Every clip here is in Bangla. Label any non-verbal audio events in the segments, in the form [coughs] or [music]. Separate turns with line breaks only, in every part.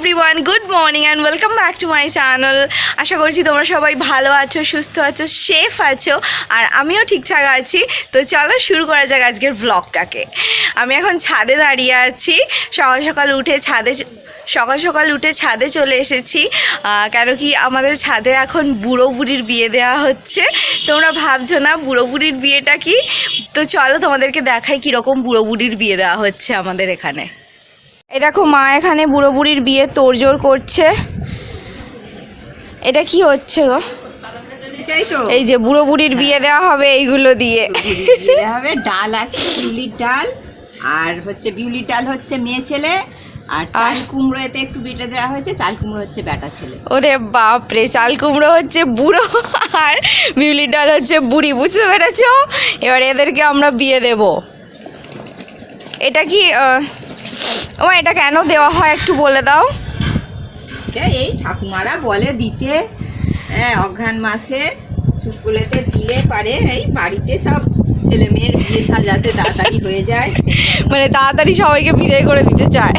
Everyone good morning and welcome back to my channel আশা করছি তোমরা সবাই ভালো আছো, সুস্থ আছো সেফ আছো, আর আমিও ঠিকঠাক আছি। তো চলো শুরু করা যাক আজকের ব্লগটাকে আমি এখন ছাদে দাঁড়িয়ে আছি। সকাল সকাল উঠে ছাদে সকাল সকাল উঠে ছাদে চলে এসেছি। কেন কি আমাদের ছাদে এখন বুড়ো বুড়ির বিয়ে দেওয়া হচ্ছে। তোমরা ভাবছ না বুড়ো বুড়ির বিয়েটা কি? তো চলো তোমাদেরকে দেখাই কীরকম বুড়ো বুড়ির বিয়ে দেওয়া হচ্ছে আমাদের এখানে। এই দেখো মা এখানে বুড়ো বুড়ির বিয়ে তোড়জোড় করছে। এটা কি হচ্ছে গো? এই যে বুড়ো বুড়ির বিয়ে দেওয়া হবে এইগুলো দিয়ে।
হবে ডাল আছে বিউলির ডাল আর হচ্ছে বিউলির ডাল হচ্ছে মেয়ে ছেলে আর চাল কুমড়ো এতে একটু বেটে দেওয়া হয়েছে চাল কুমড়ো হচ্ছে বেটা ছেলে।
ওরে বাপরে চাল কুমড়ো হচ্ছে বুড়ো আর বিউলির ডাল হচ্ছে বুড়ি বুঝতে পেরেছ? এবার এদেরকে আমরা বিয়ে দেব। এটা কি আহ, ও এটা কেন দেওয়া হয় একটু বলে দাও।
এটা এই ঠাকুমারা বলে দিতে হ্যাঁ অঘ্রাণ মাসে শুক্কুলেতে দিলে পারে এই বাড়িতে সব ছেলে মেয়ের বিয়ে থা যাতে তাড়াতাড়ি হয়ে যায়
মানে তাড়াতাড়ি সবাইকে বিদায় করে দিতে চায়।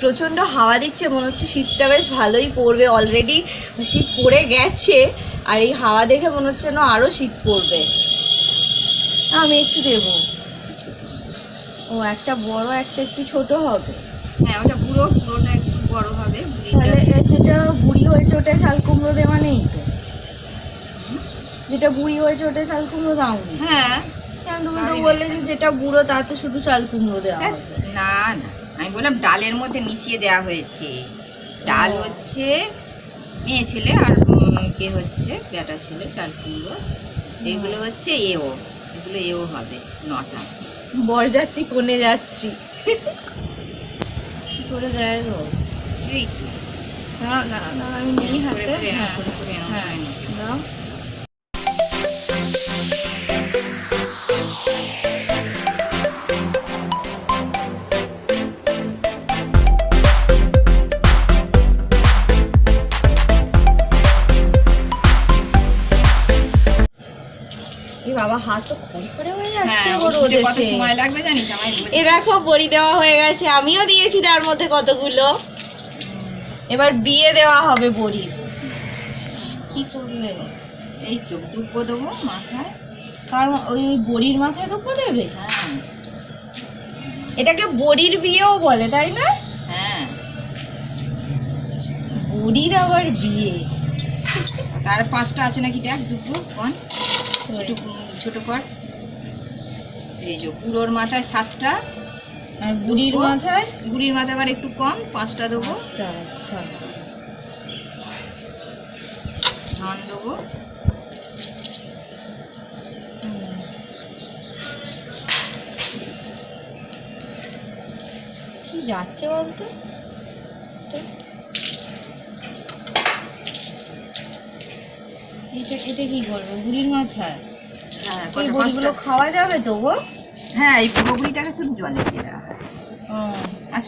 প্রচণ্ড হাওয়া দিচ্ছে মনে হচ্ছে শীতটা বেশ ভালোই পড়বে অলরেডি শীত পড়ে গেছে আর এই হাওয়া দেখে মনে হচ্ছে যেন আরও শীত পড়বে। আমি একটু দেব। ও একটা বড় একটা একটু ছোট হবে।
হ্যাঁ ওটা পুরো পুরোটা একটু বড় হবে
তাহলে যেটা বুড়ি হয়েছে ওটা শাল কুমড়ো দেওয়া নেই তো? যেটা বুড়ি হয়েছে ওটা শাল কুমড়ো দাও
হ্যাঁ।
কেন তুমি তো বললে যে যেটা বুড়ো তাতে শুধু চাল কুমড়ো দেওয়া
হ্যাঁ, না না। আমি বললাম ডালের মধ্যে মিশিয়ে দেওয়া হয়েছে। ডাল হচ্ছে মেয়ে ছেলে আর কে হচ্ছে বেটা ছেলে চাল কুমড়ো। এগুলো হচ্ছে এও এগুলো এও হবে নটা।
বরযাত্রী কনে যাত্রী। কি করে যায় গো না না না আমি নিই হাতে। হ্যাঁ হ্যাঁ। বাবা হাত তো খড়খড়ে হয়ে যাচ্ছে
ওর মধ্যে সময় লাগবে জানিস? আমার
এ দেখো বড়ি দেওয়া গেছে। আমিও দিয়েছি তার মধ্যে কতগুলো। এবার বিয়ে দেওয়া হবে বড়ির। কি করবে?
এই তো দুব্বো দেবো মাথায়।
কারণ ওই বড়ির মাথায় দুব্বো দেবে?
হ্যাঁ।
এটাকে বড়ির বিয়েও বলে তাই না?
হ্যাঁ।
বড়ির আবার বিয়ে।
তার পাঁচটা আছে নাকি দেখ দুব্বো কন একটু ছোট কর এই যে পুরোর মাথায় সাতটা
আর বুড়ির মাথায়?
গুড়ির মাথায় আবার একটু কম পাঁচটা দেবো।
আচ্ছা।
ধান দেবো।
কি যাচ্ছে বলতো? এটা এটা কি করবে বুড়ির মাথায়
হ্যাঁ
এই বড়িগুলো খাওয়া যাবে তো গো?
হ্যাঁ এই পুরো শুধু জলে দিয়ে দেওয়া হয়।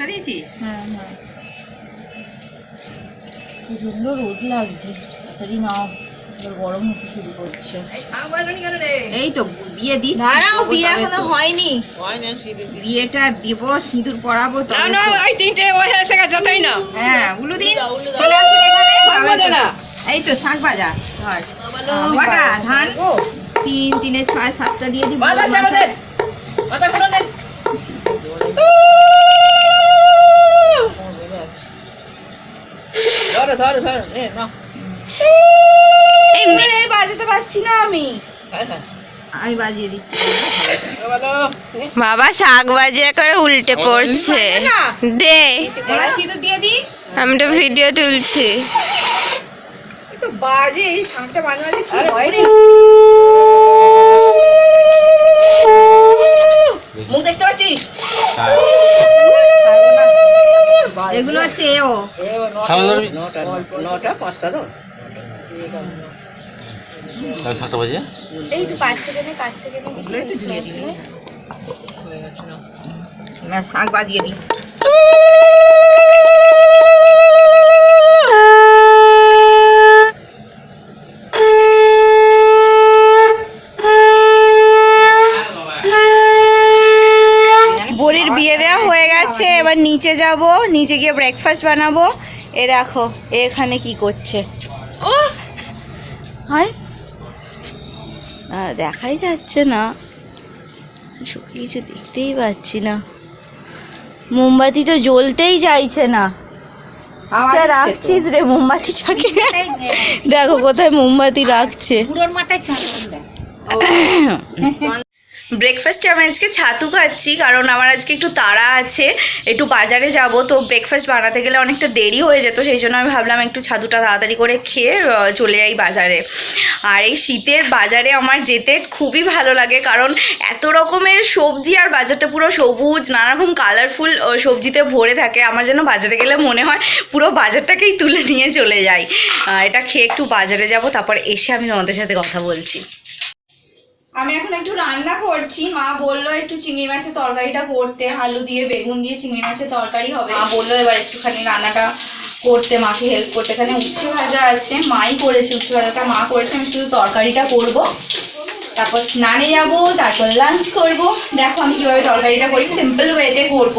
দিয়েছিস?
হ্যাঁ হ্যাঁ। রোদ লাগছে। তাড়াতাড়ি নাও গরম হতে শুরু করছে।
এই তো বিয়ে দিচ্ছি
দাঁড়াও বিয়ে
এখনও
হয়নি।
বিয়েটা দিব সিঁদুর পরাবো তো।
না
হ্যাঁ উলুদিন চলে আসুন এখানে। তো। এই তো শাক ভাজা ধর। কটা ধান। তিন তিনে ছয় সাতটা দিয়ে দিব
ধরো নে না
এই মেরে বাজাতে পারছি না আমি।
আমি বাজিয়ে দিচ্ছি।
বাবা শাক বাজিয়ে করে উল্টে পড়ছে। দে। আমি তো ভিডিও তুলছি।
তো বাজে এই শাকটা মাঝে মাঝে কি হয় রে
মুখ দেখতে পাচ্ছিস?
এগুলো হচ্ছে এও।
নটা নটা পাঁচটা তো
সাতটা বাজে।
এই তো কাছ থেকে কাছ
শাক বাজিয়ে দিই।
গেছে এবার নিচে যাব নিচে গিয়ে ব্রেকফাস্ট বানাবো। এ দেখো এখানে কি করছে। ও হয়! দেখাই যাচ্ছে না। চোখে কিছু দেখতেই পাচ্ছি না। মোমবাতি তো জ্বলতেই চাইছে না।
হচ্ছে তো।
রাখছিস রে মোমবাতিটাকে। দেখো কোথায় মোমবাতি রাখছে। [coughs] ব্রেকফাস্টে আমি আজকে ছাতু খাচ্ছি, কারণ আমার আজকে একটু তাড়া আছে, একটু বাজারে যাব, তো ব্রেকফাস্ট বানাতে গেলে অনেকটা দেরি হয়ে যেত, সেই জন্য আমি ভাবলাম একটু ছাতুটা তাড়াতাড়ি করে খেয়ে চলে যাই বাজারে। আর এই শীতের বাজারে আমার যেতে খুবই ভালো লাগে, কারণ এত রকমের সবজি আর বাজারটা পুরো সবুজ নানা রকম কালারফুল সবজিতে ভরে থাকে, আমার যেন বাজারে গেলে মনে হয় পুরো বাজারটাকেই তুলে নিয়ে চলে যাই। এটা খেয়ে একটু বাজারে যাব, তারপর এসে আমি তোমাদের সাথে কথা বলছি। আমি এখন একটু রান্না করছি। মা বলল একটু চিংড়ি মাছের তরকারিটা করতে। আলু দিয়ে, বেগুন দিয়ে চিংড়ি মাছের তরকারি হবে। মা বলল এবার একটুখানি রান্নাটা করতে, মাকে হেল্প করতে। এখানে উচ্ছে ভাজা আছে। মাই করেছে উচ্ছে ভাজাটা। মা করেছে, আমি শুধু তরকারিটা করব। তারপর স্নানে যাব, তারপর লাঞ্চ করব। দেখো আমি কীভাবে তরকারিটা করি। সিম্পল ওয়েতে করব।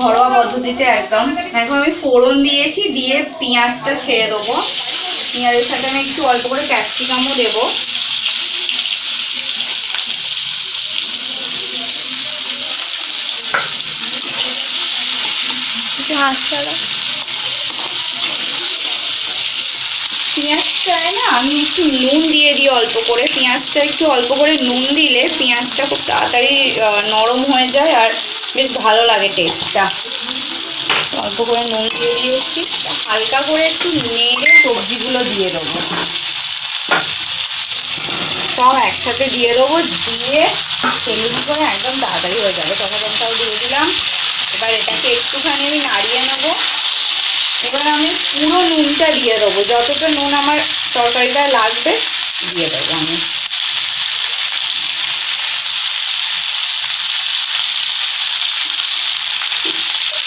ঘরোয়া পদ্ধতিতে একদম। এখন আমি ফোড়ন দিয়েছি, দিয়ে পেঁয়াজটা ছেড়ে দেবো। পেঁয়াজের সাথে আমি একটু অল্প করে ক্যাপসিকামও দেবো। একটু হাসতে পেঁয়াজটায় না? আমি একটু নুন দিয়ে দিই অল্প করে। পেঁয়াজটা একটু অল্প করে নুন দিলে পেঁয়াজটা খুব তাড়াতাড়ি নরম হয়ে যায় আর বেশ ভালো লাগে টেস্টটা অল্প করে নুন দিয়ে দিয়েছি। হালকা করে একটু নেড়ে সবজিগুলো দিয়ে দেবো। সব একসাথে দিয়ে দেবো। দিয়ে তেলের করে একদম তাড়াতাড়ি হয়ে যাবে। টমেটোটাও দিয়ে দিলাম। এবার এটাকে একটুখানি আমি নাড়িয়ে নেব। এবার আমি পুরো নুনটা দিয়ে দেবো। যতটা নুন আমার তরকারিটা লাগবে দিয়ে দেবো আমি।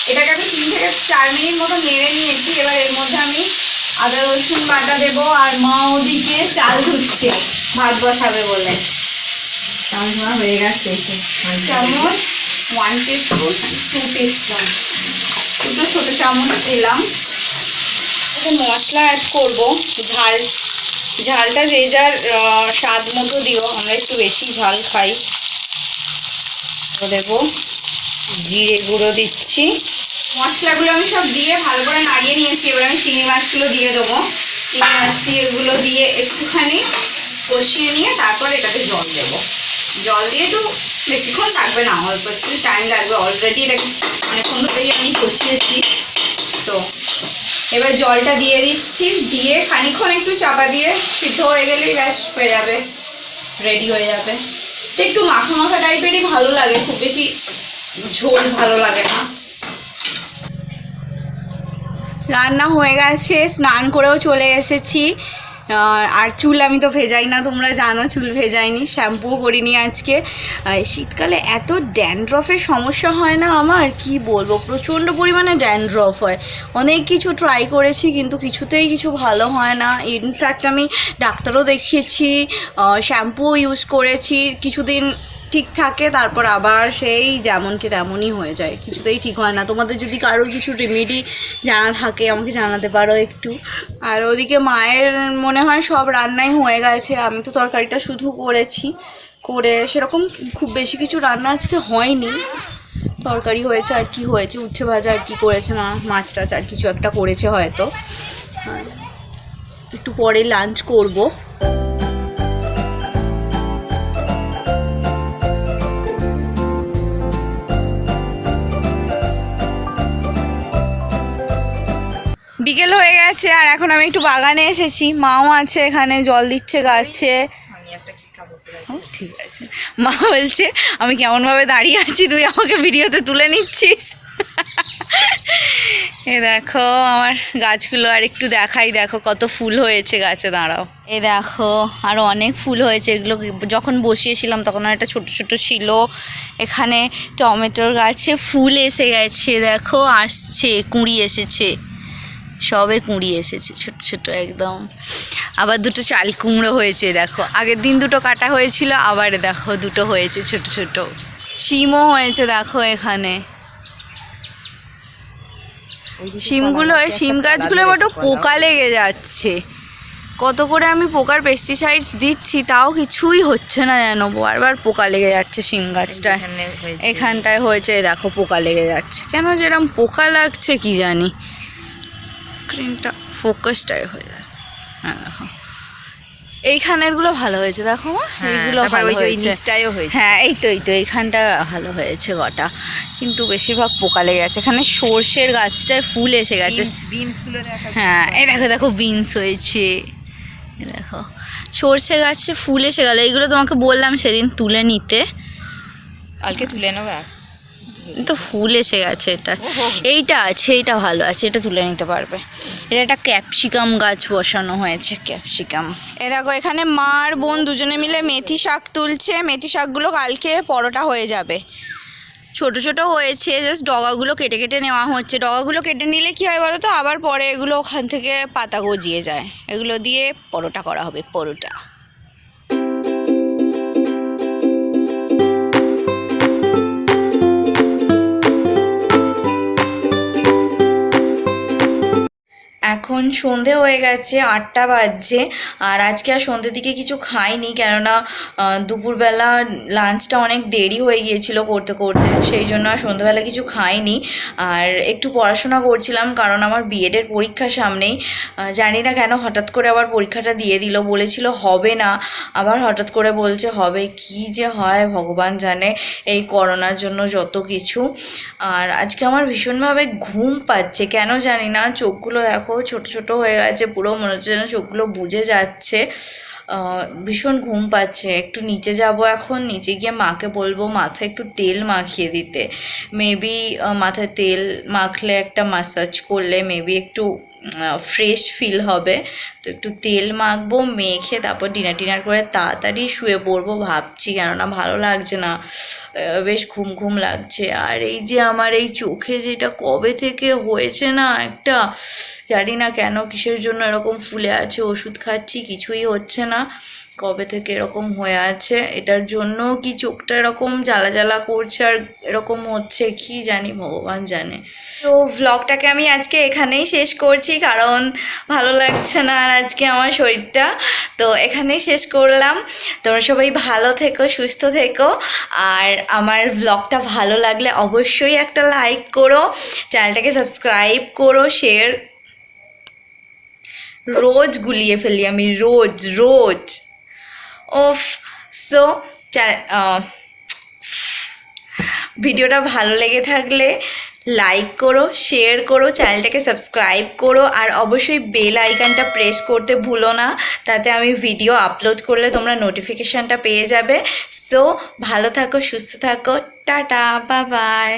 এটাকে আমি তিন থেকে চার মিনিট মতো নেড়ে নিয়েছি। এবার এর মধ্যে আমি আদা রসুন বাটা দেবো আর মা ওদিকে চাল ধুচ্ছে ভাত বসাবে বলে।
চাল ধোয়া হয়ে গেছে।
চামচ ওয়ান টিস্পুন টু টিস্পুন দুটো ছোটো চামচ দিলাম। মশলা অ্যাড করব। ঝাল, ঝালটা যে যার স্বাদ মতো দিও, আমরা একটু বেশি ঝাল খাই। দেবো জিরে গুঁড়ো দিচ্ছি। মশলাগুলো আমি সব দিয়ে ভালো করে নাড়িয়ে নিয়েছি। এবার আমি চিংড়ি মাছগুলো দিয়ে দেবো। চিংড়ি মাছ দিয়ে এগুলো দিয়ে একটুখানি কষিয়ে নিয়ে তারপর এটাতে জল দেবো। জল দিয়ে একটু বেশিক্ষণ লাগবে না, অল্প একটু টাইম লাগবে অলরেডি এটাকে অনেকক্ষণ ধরেই আমি কষিয়েছি। তো, এবার জলটা দিয়ে দিচ্ছি, দিয়ে খানিকক্ষণ একটু চাপা দিয়ে সিদ্ধ হয়ে গেলেই ব্যাস হয়ে যাবে রেডি হয়ে যাবে। তো একটু মাখা মাখা টাইপেরই ভালো লাগে, খুব বেশি ঝোল ভালো লাগে না। রান্না হয়ে গেছে, স্নান করেও চলে এসেছি। আর চুল আমি তো ভেজাই না, তোমরা জানো চুল ভেজাইনি, শ্যাম্পুও করিনি আজকে। শীতকালে এত ড্যান্ড্রফের সমস্যা হয় না আমার? কি বলব? প্রচণ্ড পরিমাণে ড্যান্ড্রফ হয়। অনেক কিছু ট্রাই করেছি, কিন্তু কিছুতেই কিছু ভালো হয় না। ইনফ্যাক্ট আমি ডাক্তারও দেখিয়েছি শ্যাম্পুও ইউজ করেছি। কিছুদিন ঠিক থাকে, তারপর আবার সেই যেমন কি তেমনই হয়ে যায়। কিছুতেই ঠিক হয় না। তোমাদের যদি কারোর কিছু রেমেডি জানা থাকে, আমাকে জানাতে পারো একটু। আর ওদিকে মায়ের মনে হয় সব রান্নাই হয়ে গেছে। আমি তো তরকারিটা শুধু করেছি। করে সেরকম খুব বেশি কিছু রান্না আজকে হয়নি। তরকারি হয়েছে আর কি হয়েছে, উচ্ছে ভাজা আর কি করেছে মা, মাছ টাছ আর কিছু একটা করেছে হয়তো। একটু পরে লাঞ্চ করব। হয়ে গেছে আর এখন আমি একটু বাগানে এসেছি। মাও আছে এখানে জল দিচ্ছে গাছে। ঠিক আছে। মা বলছে আমি কেমনভাবে দাঁড়িয়ে আছি তুই আমাকে ভিডিওতে তুলে নিচ্ছিস? এ দেখো আমার গাছগুলো আর একটু দেখাই দেখো কত ফুল হয়েছে গাছে দাঁড়াও। এ দেখো আরও অনেক ফুল হয়েছে এগুলো যখন বসিয়েছিলাম তখন একটা ছোট ছোট ছিল। এখানে টমেটোর গাছে ফুল এসে গেছে দেখো আসছে কুঁড়ি এসেছে। সবে কুঁড়ি এসেছে ছোট ছোট একদম। আবার দুটো চাল কুমড়ো হয়েছে দেখো। আগের দিন দুটো কাটা হয়েছিল আবার দেখো দুটো হয়েছে ছোট ছোট। শিমও হয়েছে দেখো এখানে। শিমগুলো শিম গাছগুলো বড্ড পোকা লেগে যাচ্ছে। কত করে আমি পোকার পেস্টিসাইডস দিচ্ছি তাও কিছুই হচ্ছে না যেন। বারবার পোকা লেগে যাচ্ছে শিম গাছটায়। এখানটায় হয়েছে দেখো পোকা লেগে যাচ্ছে। কেন যেরকম পোকা লাগছে কি জানি। স্ক্রিনটা ফোকাসটাই হয়ে যাচ্ছে হ্যাঁ দেখো। এইখানেরগুলো ভালো হয়েছে দেখো
হ্যাঁ,
এইগুলো ভালো হয়েছে। হ্যাঁ এই তো এই তো এইখানটা ভালো হয়েছে গোটা। কিন্তু বেশিরভাগ পোকা লেগে যাচ্ছে এখানে সর্ষের গাছটায় ফুল এসে গেছে। হ্যাঁ এই দেখো দেখো বিনস হয়েছে। দেখো সর্ষে গাছে ফুল এসে গেল। এইগুলো তোমাকে বললাম সেদিন তুলে নিতে।
কালকে তুলে নেব।
তো ফুল এসে গেছে এটা। এইটা আছে, এইটা ভালো আছে, এটা তুলে নিতে পারবে। এটা একটা ক্যাপসিকাম গাছ বসানো হয়েছে, ক্যাপসিকাম। এ দেখো, এখানে মা আর বোন দুজনে মিলে মেথি শাক তুলছে। মেথি শাকগুলো কালকে পরোটা হয়ে যাবে। ছোট ছোট হয়েছে জাস্ট ডগাগুলো কেটে কেটে নেওয়া হচ্ছে। ডগাগুলো কেটে নিলে কি হয় বলো তো আবার পরে এগুলো ওখান থেকে পাতা গজিয়ে যায়। এগুলো দিয়ে পরোটা করা হবে, পরোটা। এখন সন্ধে হয়ে গেছে, আটটা বাজছে আর আজকে আর সন্ধ্যের দিকে কিছু খাইনি কেননা দুপুরবেলা লাঞ্চটা অনেক দেরি হয়ে গিয়েছিল করতে করতে, সেই জন্য আর সন্ধ্যেবেলা কিছু খাইনি। আর একটু পড়াশোনা করছিলাম কারণ আমার বিএডের পরীক্ষা সামনেই জানি না কেন হঠাৎ করে আবার পরীক্ষাটা দিয়ে দিল, বলেছিল হবে না, আবার হঠাৎ করে বলছে হবে, কি যে হয় ভগবান জানে এই করোনার জন্য যত কিছু। আর আজকে আমার ভীষণভাবে ঘুম পাচ্ছে, কেন জানি না, চোখগুলো দেখো, ছোট ছোট হয়ে গেছে, পুরো মনে হচ্ছে যেন চোখগুলো বুঝে যাচ্ছে। ভীষণ ঘুম পাচ্ছে। একটু নিচে যাব এখন, নিচে গিয়ে মাকে বলব, মাথায় একটু তেল মাখিয়ে দিতে। মেবি মাথায় তেল মাখলে একটা মাসাজ করলে মেবি একটু ফ্রেশ ফিল হবে। তো একটু তেল মাখবো, মেখে তারপর ডিনার টিনার করে তাড়াতাড়ি শুয়ে পড়ব ভাবছি, কেননা ভালো লাগছে না। বেশ ঘুম ঘুম লাগছে। আর এই যে আমার এই চোখে যেটা কবে থেকে হয়েছে না একটা জানি না কেন কিসের জন্য এরকম ফুলে আছে, ওষুধ খাচ্ছি, কিছুই হচ্ছে না। কবে থেকে এরকম হয়ে আছে, এটার জন্য কি চোখটা এরকম জ্বালা জ্বালা করছে আর এরকম হচ্ছে, কি জানি ভগবান জানে। তো ভ্লগটাকে আমি আজকে এখানেই শেষ করছি, কারণ ভালো লাগছে না আর আজকে আমার শরীরটা। তো এখানেই শেষ করলাম। তোমরা সবাই ভালো থেকো, সুস্থ থেকো। আর আমার ভ্লগটা ভালো লাগলে অবশ্যই একটা লাইক করো। চ্যানেলটাকে সাবস্ক্রাইব করো শেয়ার রোজ গুলিয়ে ফেলি আমি, রোজ রোজ। ওফ সো ভিডিওটা ভালো লেগে থাকলে লাইক করো শেয়ার করো চ্যানেলটাকে সাবস্ক্রাইব করো, আর অবশ্যই বেল আইকনটা প্রেস করতে ভুলো না, তাতে আমি ভিডিও আপলোড করলে তোমরা নোটিফিকেশানটা পেয়ে যাবে। সো ভালো থাকো, সুস্থ থাকো, টাটা বাই বাই